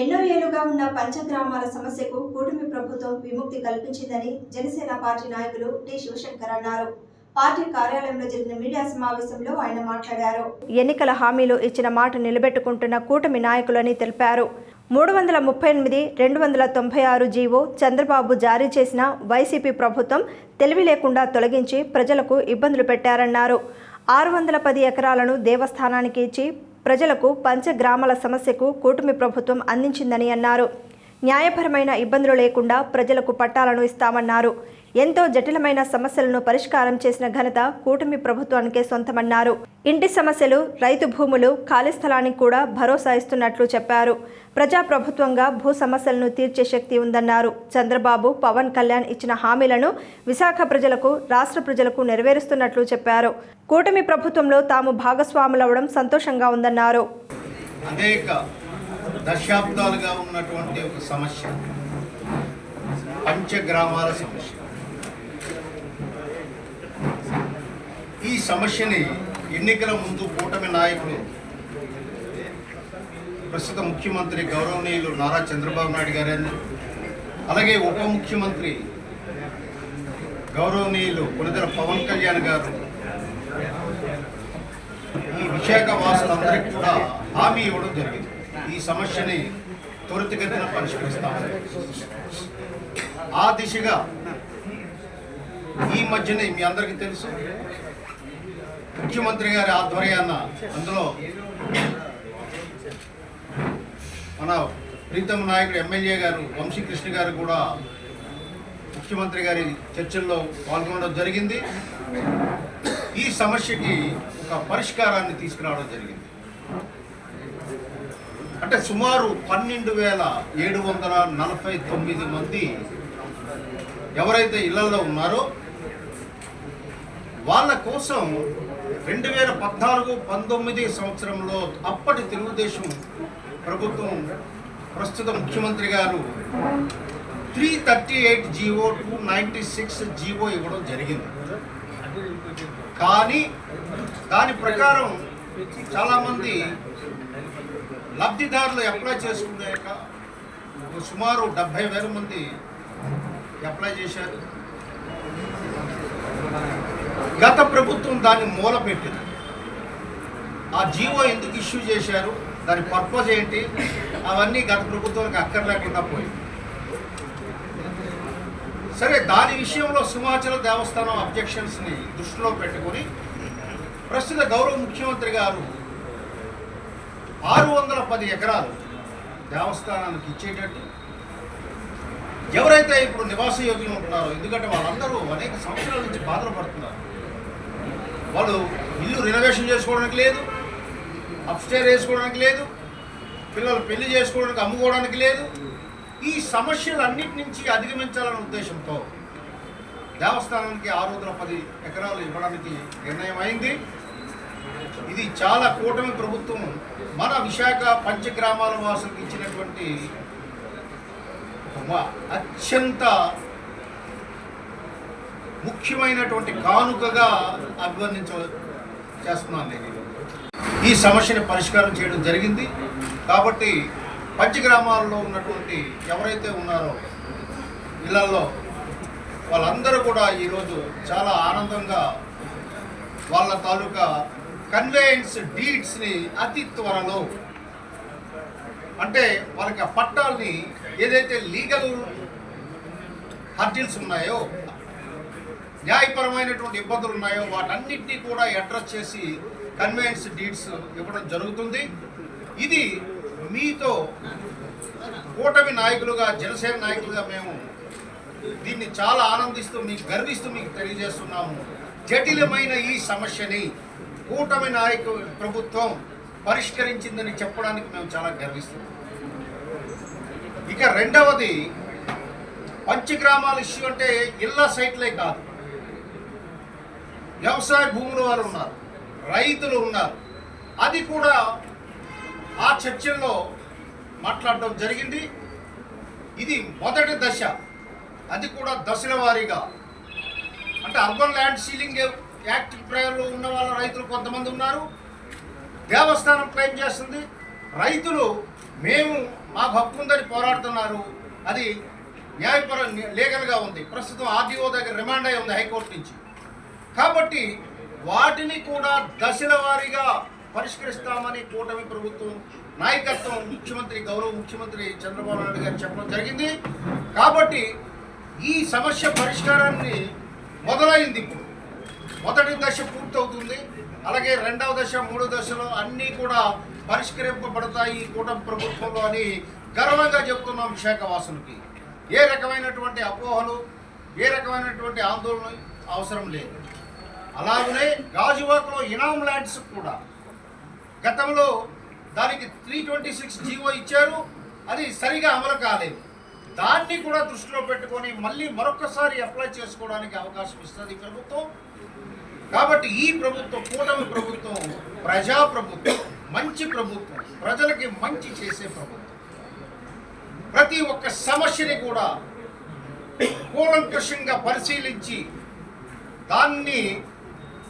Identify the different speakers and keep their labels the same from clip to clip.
Speaker 1: ఎన్నో ఏళ్ళుగా ఉన్న పంచగ్రామాల సమస్యకు కూటమి ప్రభుత్వం విముక్తి కల్పించిందని జనసేన పార్టీ నాయకులు టి శివశంకర్ అన్నారు. పార్టీ కార్యాలయంలో జరిగిన మీడియా సమావేశంలో ఆయన మాట్లాడారు. ఎన్నికల హామీలు ఇచ్చిన మాట నిలబెట్టుకుంటున్న కూటమి నాయకులని తెలిపారు. మూడు వందల ముప్పై ఎనిమిది రెండు వందల తొంభై ఆరు జీవో చంద్రబాబు జారీ చేసిన వైసీపీ ప్రభుత్వం తెలివి లేకుండా తొలగించి ప్రజలకు ఇబ్బందులు పెట్టారన్నారు. ఆరు వందల పది ఎకరాలను దేవస్థానానికి ఇచ్చి ప్రజలకు పంచగ్రామాల సమస్యకు కూటమి ప్రభుత్వం అందించిందని అన్నారు. న్యాయపరమైన ఇబ్బందులు లేకుండా ప్రజలకు పట్టాలను ఇస్తామన్నారు. ఎంతో జటిలమైన సమస్యలను పరిష్కారం చేసిన ఘనత కూటమి ప్రభుత్వానికే సొంతమన్నారు. ఇంటి సమస్యలు రైతు భూములు ఖాళీ స్థలానికి కూడా భరోసా ఇస్తున్నట్లు చెప్పారు. ప్రజాప్రభుత్వంగా భూ సమస్యలను తీర్చే శక్తి ఉందన్నారు. చంద్రబాబు పవన్ కళ్యాణ్ ఇచ్చిన హామీలను విశాఖ ప్రజలకు రాష్ట్ర ప్రజలకు నెరవేరుస్తున్నట్లు చెప్పారు. కూటమి ప్రభుత్వంలో తాము భాగస్వాములవడం సంతోషంగా ఉందన్నారు.
Speaker 2: అనేక దశాబ్దాలుగా ఉన్నటువంటి ఒక సమస్య. పంచగ్రామాల సమస్య. ఈ సమస్యని ఎన్నికల ముందు కూటమి నాయకులు ప్రస్తుత ముఖ్యమంత్రి గౌరవనీయులు నారా చంద్రబాబు నాయుడు గారని అలాగే ఉప ముఖ్యమంత్రి గౌరవనీయులు కొనిదెల పవన్ కళ్యాణ్ గారు ఈ విశాఖ వాసులందరికీ కూడా హామీ ఇవ్వడం జరిగింది. ఈ సమస్యని త్వరితగతిన పరిష్కరిస్తాము. ఆ దిశగా ఈ మధ్యనే మీ అందరికీ తెలుసు ముఖ్యమంత్రి గారి ఆధ్వర్యాన అందులో మన ప్రీతం నాయకుడు ఎమ్మెల్యే గారు వంశీకృష్ణ గారు కూడా ముఖ్యమంత్రి గారి చర్చల్లో పాల్గొనడం జరిగింది. ఈ సమస్యకి ఒక పరిష్కారాన్ని తీసుకురావడం జరిగింది. అంటే సుమారు పన్నెండు వేల ఏడు వందల నలభై తొమ్మిది మంది ఎవరైతే ఇళ్ళలో ఉన్నారో వాళ్ళ కోసం రెండు వేల పద్నాలుగు పంతొమ్మిది సంవత్సరంలో అప్పటి తెలుగుదేశం ప్రభుత్వం ప్రస్తుత ముఖ్యమంత్రి గారు three thirty eight GO two ninety six GO ఇవ్వడం జరిగింది. కానీ దాని ప్రకారం చాలామంది లబ్ధిదారులు అప్లై చేసుకున్నాక సుమారు డెబ్భై వేల మంది అప్లై చేశారు. గత ప్రభుత్వం దాన్ని మూలపెట్టింది. ఆ జీవో ఎందుకు ఇష్యూ చేశారు? దాని పర్పస్ ఏంటి? అవన్నీ గత ప్రభుత్వానికి అక్కర్లేకుండా పోయింది. సరే దాని విషయంలో సింహాచల దేవస్థానం అబ్జెక్షన్స్ని దృష్టిలో పెట్టుకొని ప్రస్తుత గౌరవ ముఖ్యమంత్రి గారు ఆరు వందల పది ఎకరాలు దేవస్థానానికి ఇచ్చేటట్టు. ఎవరైతే ఇప్పుడు నివాస యోగ్యం ఉంటున్నారో ఎందుకంటే వాళ్ళందరూ అనేక సంవత్సరాల నుంచి బాధలు పడుతున్నారు వాళ్ళు ఇల్లు రినోవేషన్ చేసుకోవడానికి లేదు అప్స్టేర్ వేసుకోవడానికి లేదు పిల్లలు పెళ్ళి చేసుకోవడానికి అమ్ముకోవడానికి లేదు. ఈ సమస్యలన్నిటి నుంచి అధిగమించాలనే ఉద్దేశంతో దేవస్థానానికి ఆరు వందల పది ఎకరాలు ఇవ్వడానికి నిర్ణయం అయింది ఇది చాలా కూటమి ప్రభుత్వం మన విశాఖ పంచగ్రామాల వాసులకు ఇచ్చినటువంటి అత్యంత ముఖ్యమైనటువంటి కానుకగా అభివర్ణించ చేస్తున్నాను నేను. ఈ సమస్యని పరిష్కారం చేయడం జరిగింది. కాబట్టి పంచగ్రామాల్లో ఉన్నటువంటి ఎవరైతే ఉన్నారో ఇళ్ళలో వాళ్ళందరూ కూడా ఈరోజు చాలా ఆనందంగా వాళ్ళ తాలూకా కన్వేయన్స్ డీడ్స్ని అతి త్వరలో అంటే వాళ్ళకి ఆ పట్టాల్ని ఏదైతే లీగల్ హర్జిల్స్ ఉన్నాయో న్యాయపరమైనటువంటి ఇబ్బందులు ఉన్నాయో వాటన్నిటినీ కూడా అడ్రస్ చేసి కన్వేయన్స్ డీడ్స్ ఇవ్వడం జరుగుతుంది. ఇది మీతో కూటమి నాయకులుగా జనసేన నాయకులుగా మేము దీన్ని చాలా ఆనందిస్తూ మీకు గర్విస్తూ మీకు తెలియజేస్తున్నాము. జటిలమైన ఈ సమస్యని కూటమి నాయకు ప్రభుత్వం పరిష్కరించిందని చెప్పడానికి మేము చాలా గర్విస్తున్నాం. ఇక రెండవది పంచగ్రామాల ఇష్యూ అంటే ఇళ్ళ సైట్లే కాదు. వ్యవసాయ భూముల వారు ఉన్నారు రైతులు ఉన్నారు. అది కూడా ఆ చర్చల్లో మాట్లాడడం జరిగింది. ఇది మొదటి దశ. అది కూడా దశల వారీగా. అంటే అర్బన్ ల్యాండ్ సీలింగ్ యాక్ట్ ప్రయోగంలో ఉన్న వాళ్ళ రైతులు కొంతమంది ఉన్నారు. దేవస్థానం క్లెయిమ్ చేస్తుంది. రైతులు మేము మాకు హక్కు ఉందని పోరాడుతున్నారు. అది న్యాయపర లీగల్గా ఉంది. ప్రస్తుతం ఆర్డీఓ దగ్గర రిమాండ్ అయి ఉంది హైకోర్టు నుంచి. కాబట్టి వాటిని కూడా దశల వారీగా పరిష్కరిస్తామని కూటమి ప్రభుత్వం నాయకత్వం ముఖ్యమంత్రి గౌరవ ముఖ్యమంత్రి చంద్రబాబు నాయుడు గారు చెప్పడం జరిగింది. కాబట్టి ఈ సమస్య పరిష్కారాన్ని మొదలైంది ఇప్పుడు. మొదటి దశ పూర్తవుతుంది. అలాగే రెండవ దశ మూడో దశలో అన్నీ కూడా పరిష్కరింపబడతాయి ఈ కూటమి ప్రభుత్వంలో అని గర్వంగా చెప్తున్నాం విశాఖ వాసులకి ఏ రకమైనటువంటి అపోహలు ఏ రకమైనటువంటి ఆందోళన అవసరం లేదు. అలాగనే గాజువాకలో ఇనామ్ ల్యాండ్స్ కూడా. గతంలో దానికి త్రీ ట్వంటీ సిక్స్ జీవో ఇచ్చారు. అది సరిగా అమలు కాలేదు. దాన్ని కూడా దృష్టిలో పెట్టుకొని మళ్ళీ మరొకసారి అప్లై చేసుకోవడానికి అవకాశం ఇస్తుంది ప్రభుత్వం. కాబట్టి ఈ ప్రభుత్వం కూటమి ప్రభుత్వం ప్రజా ప్రభుత్వం మంచి ప్రభుత్వం ప్రజలకి మంచి చేసే ప్రభుత్వం. ప్రతి ఒక్క సమస్యని కూడా కూలంకషంగా పరిశీలించి దాన్ని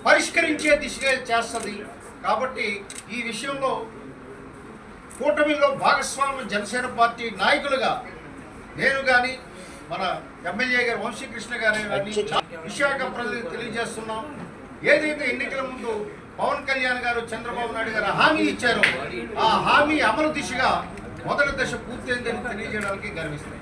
Speaker 2: పరిష్కరించే దిశగా చేస్తుంది. కాబట్టి ఈ విషయంలో కూటమిలో భాగస్వామ్య జనసేన పార్టీ నాయకులుగా నేను కానీ మన ఎమ్మెల్యే గారు వంశీకృష్ణ గారు కానీ విశాఖ ప్రజలకు తెలియజేస్తున్నాం. ఏదైతే ఎన్నికల ముందు పవన్ కళ్యాణ్ గారు చంద్రబాబు నాయుడు గారు హామీ ఇచ్చారో ఆ హామీ అమలు దిశగా మొదటి దశ పూర్తయిందని తెలియజేయడానికి గర్విస్తాయి